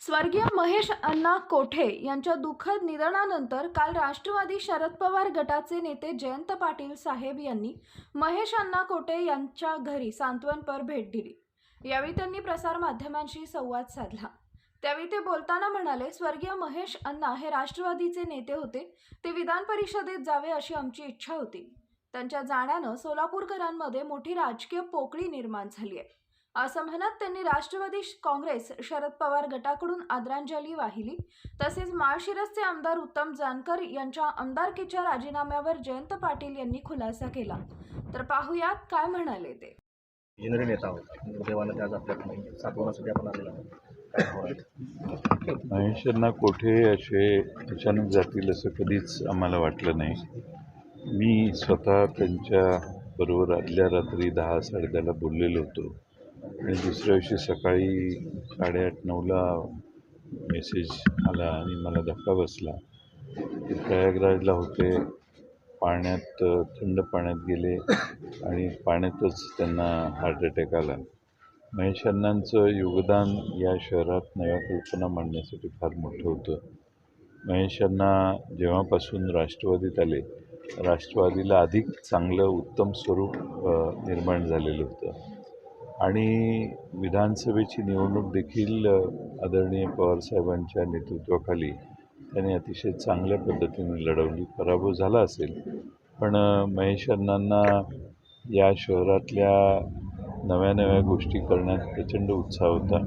स्वर्गीय महेश अण्णा कोठे यांच्या दुःखद निधनानंतर काल राष्ट्रवादी शरद पवार गटाचे नेते जयंत पाटील साहेब यांनी महेश अण्णा कोठे यांच्या घरी सांत्वनपर भेट दिली. यावेळी त्यांनी प्रसारमाध्यमांशी संवाद साधला. त्यावेळी ते बोलताना म्हणाले स्वर्गीय महेश अण्णा हे राष्ट्रवादीचे नेते होते. ते विधान परिषदेत जावे अशी आमची इच्छा होती. त्यांच्या जाण्यानं सोलापूरकरांमध्ये मोठी राजकीय पोकळी निर्माण झाली आहे. असं म्हणत त्यांनी राष्ट्रवादी काँग्रेस शरद पवार गटाकडून आदरांजली वाहिली. तसेच माळशिरसचे आमदार उत्तम जानकर यांच्या आमदारकीच्या राजीनाम्यावर जयंत पाटील यांनी खुलासा केला. तर पाहुयात काय म्हणाले ते? विजनरी नेता आज आपल्याकडे सातवण्यासाठी आपण आलेलो? महेशांना कोठे असे अचानक जातील असं कधीच आम्हाला वाटलं नाही. मी स्वतः त्यांच्या बरोबर आदल्या रात्री दहा साडेदहाला बोललेलो होतो. आणि दुसऱ्या दिवशी सकाळी साडेआठ नऊला मेसेज आला आणि मला धक्का बसला. ते प्रयागराजला होते. पाण्यात थंड पाण्यात गेले आणि पाण्यातच त्यांना हार्ट अटॅक आला. महेश अण्णांचं योगदान या शहरात नव्या कल्पना मांडण्यासाठी फार मोठं होतं. महेश अण्णा जेव्हापासून राष्ट्रवादीत आले राष्ट्रवादीला अधिक चांगलं उत्तम स्वरूप निर्माण झालेलं होतं. आणि विधानसभेची निवडणूक देखील आदरणीय पवारसाहेबांच्या नेतृत्वाखाली त्याने अतिशय चांगल्या पद्धतीने लढवली. पराभव झाला असेल. पण महेश अण्णांना या शहरातल्या नव्या नव्या गोष्टी करण्यात प्रचंड उत्साह होता.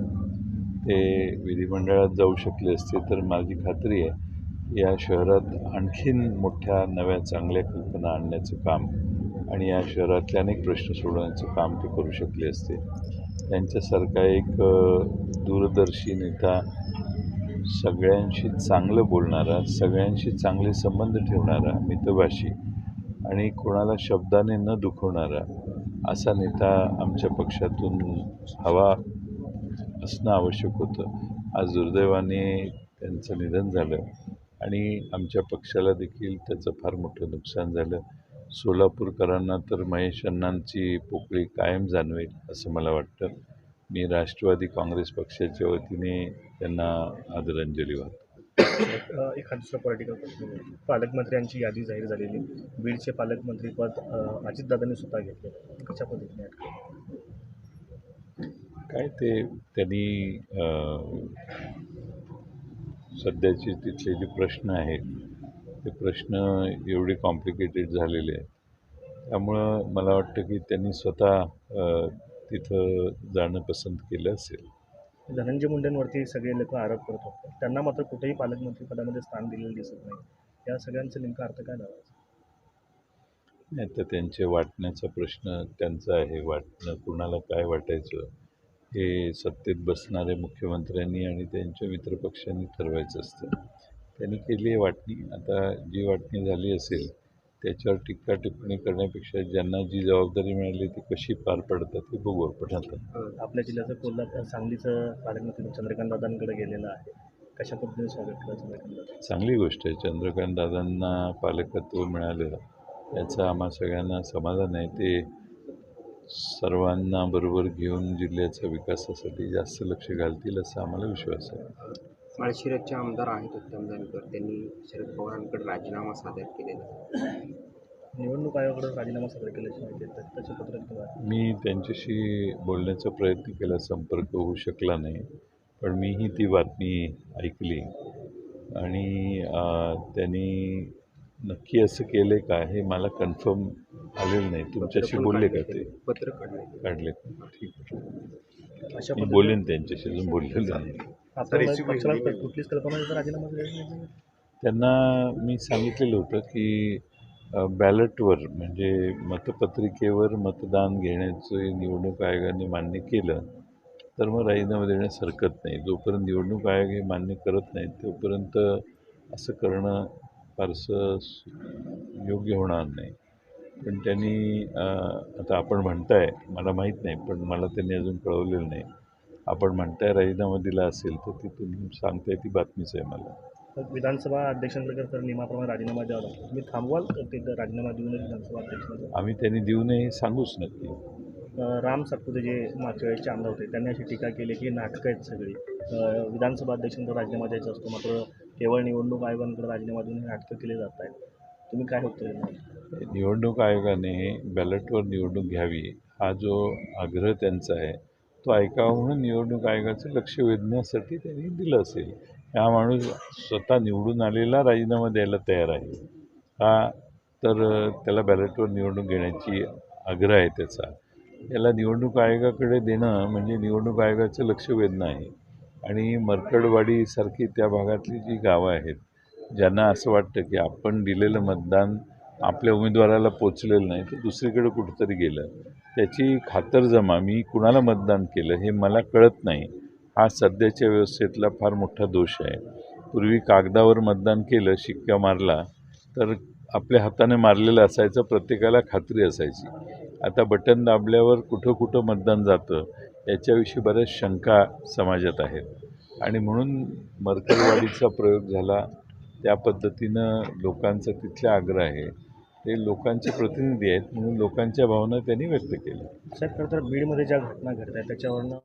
ते विधिमंडळात जाऊ शकले असते तर माझी खात्री आहे या शहरात आणखीन मोठ्या नव्या चांगल्या कल्पना आणण्याचं काम आणि या शहरातले अनेक प्रश्न सोडवण्याचं काम ते करू शकले असते. त्यांच्यासारखा एक दूरदर्शी नेता सगळ्यांशी चांगलं बोलणारा सगळ्यांशी चांगले संबंध ठेवणारा मितभाषी आणि कोणाला शब्दाने न दुखवणारा असा नेता आमच्या पक्षातून हवा असणं आवश्यक होतं. आज दुर्दैवाने त्यांचं निधन झालं आणि आमच्या पक्षाला देखील त्याचं फार मोठं नुकसान झालं. सोलापूरकरांना तर महेश अण्णांची पोकळी कायम जाणवेल असं मला वाटतं. मी राष्ट्रवादी काँग्रेस पक्षाच्या वतीने त्यांना आदरांजली वाहतो. एखाद दुसरा पॉलिटिकल प्रश्न पालकमंत्र्यांची यादी जाहीर झालेली. बीडचे पालकमंत्रीपद अजितदादांनी स्वतः घेतलं. कशा पद्धतीने? काय ते त्यांनी सध्याचे तिथले जे प्रश्न आहेत ते प्रश्न एवढे कॉम्प्लिकेटेड झालेले आहेत. त्यामुळं मला वाटतं की त्यांनी स्वतः तिथं जाणं पसंत केलं असेल. धनंजय मुंडेंवरती सगळे लोक आरोप करत होते. त्यांना मात्र कुठेही पालकमंत्री पदामध्ये स्थान दिलेलं दिसत नाही. या सगळ्यांचा नेमका अर्थ काय लावायचा नाही तर त्यांचे वाटण्याचा प्रश्न त्यांचा आहे. वाटणं कुणाला काय वाटायचं? हे सत्तेत बसणाऱ्या मुख्यमंत्र्यांनी आणि त्यांच्या मित्रपक्षांनी ठरवायचं असतं. त्यांनी केली आहे वाटणी. आता जी वाटणी झाली असेल त्याच्यावर टीका टिप्पणी करण्यापेक्षा ज्यांना जी जबाबदारी मिळाली ती कशी पार पडतात हे बघू आपण. आता आपल्या जिल्ह्याचं कोल्हापूर सांगलीचं पालकमंत्री चंद्रकांत दादांकडे गेलेलं आहे. कशा पद्धतीने स्वागत केलं चंद्रकांत चांगली गोष्ट आहे. चंद्रकांत दादांना पालकत्व मिळालं याचं आम्हा सगळ्यांना समाधान आहे. ते सर्वांना बरोबर घेऊन जिल्ह्याच्या विकासासाठी जास्त लक्ष घालतील असा आम्हाला विश्वास आहे. माळशिरसचे आमदार आहेत उत्तम जानकर. त्यांनी शरद पवारांकडे राजीनामा सादर केलेला. निवडणूक आयोगाकडे राजीनामा सादर केल्याची माहिती आहे. तर त्याचे पत्र किंवा मी त्यांच्याशी बोलण्याचा प्रयत्न केला संपर्क होऊ शकला नाही. पण मीही ती बातमी ऐकली. आणि त्यांनी नक्की असं केलं का हे मला कन्फर्म आलेलं नाही. तुमच्याशी बोलले का ते? पत्र काढले काढले ठीक आहे अशा मी पद्धतीने बोलेन त्यांच्याशी अजून बोललेलं नाही. कुठलीच कल्पना राजीनामा. त्यांना मी सांगितलेलं होतं की बॅलेटवर म्हणजे मतपत्रिकेवर मतदान घेण्याचं निवडणूक आयोगाने मान्य केलं तर मग राजीनामा देण्यास हरकत नाही. जोपर्यंत निवडणूक आयोग हे मान्य करत नाही तोपर्यंत असं करणं फारसं योग्य होणार नाही. पण त्यांनी आता आपण म्हणताय मला माहीत नाही पण मला त्यांनी अजून कळवलेलं नाही. आपण म्हणताय राजीनामा दिला असेल तर ती तुम्ही सांगताय ती बातमीच आहे मला. विधानसभा अध्यक्षांकडे तर नियमाप्रमाणे राजीनामा द्यावा लागतो. तुम्ही थांबवाल ते राजीनामा देऊनच विधानसभा अध्यक्षांना आम्ही त्यांनी देऊ नये सांगूच नक्की. राम सातपुते जे मागच्या वेळेसचे आमदार होते त्यांनी अशी टीका केली की नाटकं आहेत सगळी. विधानसभा अध्यक्षांकडे राजीनामा द्यायचा असतो मात्र केवळ निवडणूक आयोगांकडे राजीनामा देऊन हे नाटकं केली जात आहेत. तुम्ही काय देणार? निवडणूक आयोगाने बॅलेटवर निवडणूक घ्यावी हा जो आग्रह त्यांचा आहे तो ऐकावा म्हणून निवडणूक आयोगाचं लक्ष वेधण्यासाठी त्यांनी दिलं असेल. हा माणूस स्वतः निवडून आलेला राजीनामा द्यायला तयार आहे. हा तर त्याला बॅलेटवर निवडणूक घेण्याची आग्रह आहे त्याचा. याला निवडणूक आयोगाकडे देणं म्हणजे निवडणूक आयोगाचं लक्ष वेधणं आहे. आणि मरकडवाडीसारखी त्या भागातली जी गावं आहेत ज्यांना असं वाटतं की आपण दिलेलं मतदान आपल्या उमेदवाराला पोचलेलं नाही तर दुसरीकडे कुठंतरी गेलं. त्याची खातरजमा मी कुणाला मतदान केलं हे मला कळत नाही. हा सध्याच्या व्यवस्थेतला फार मोठा दोष आहे. पूर्वी कागदावर मतदान केलं शिक्का मारला तर आपल्या हाताने मारलेलं असायचं प्रत्येकाला खात्री असायची. आता बटन दाबल्यावर कुठं कुठं मतदान जातं याच्याविषयी बऱ्याच शंका समाजात आहेत. आणि म्हणून मरकरवाडीचा प्रयोग झाला त्या पद्धतीनं लोकांचा तिथला आग्रह आहे. ते लोकांचे प्रतिनिधी आहेत म्हणून लोकांच्या भावना त्यांनी व्यक्त केल्या. सर खरं तर बीडमध्ये ज्या घटना घडत आहेत त्याच्यावरनं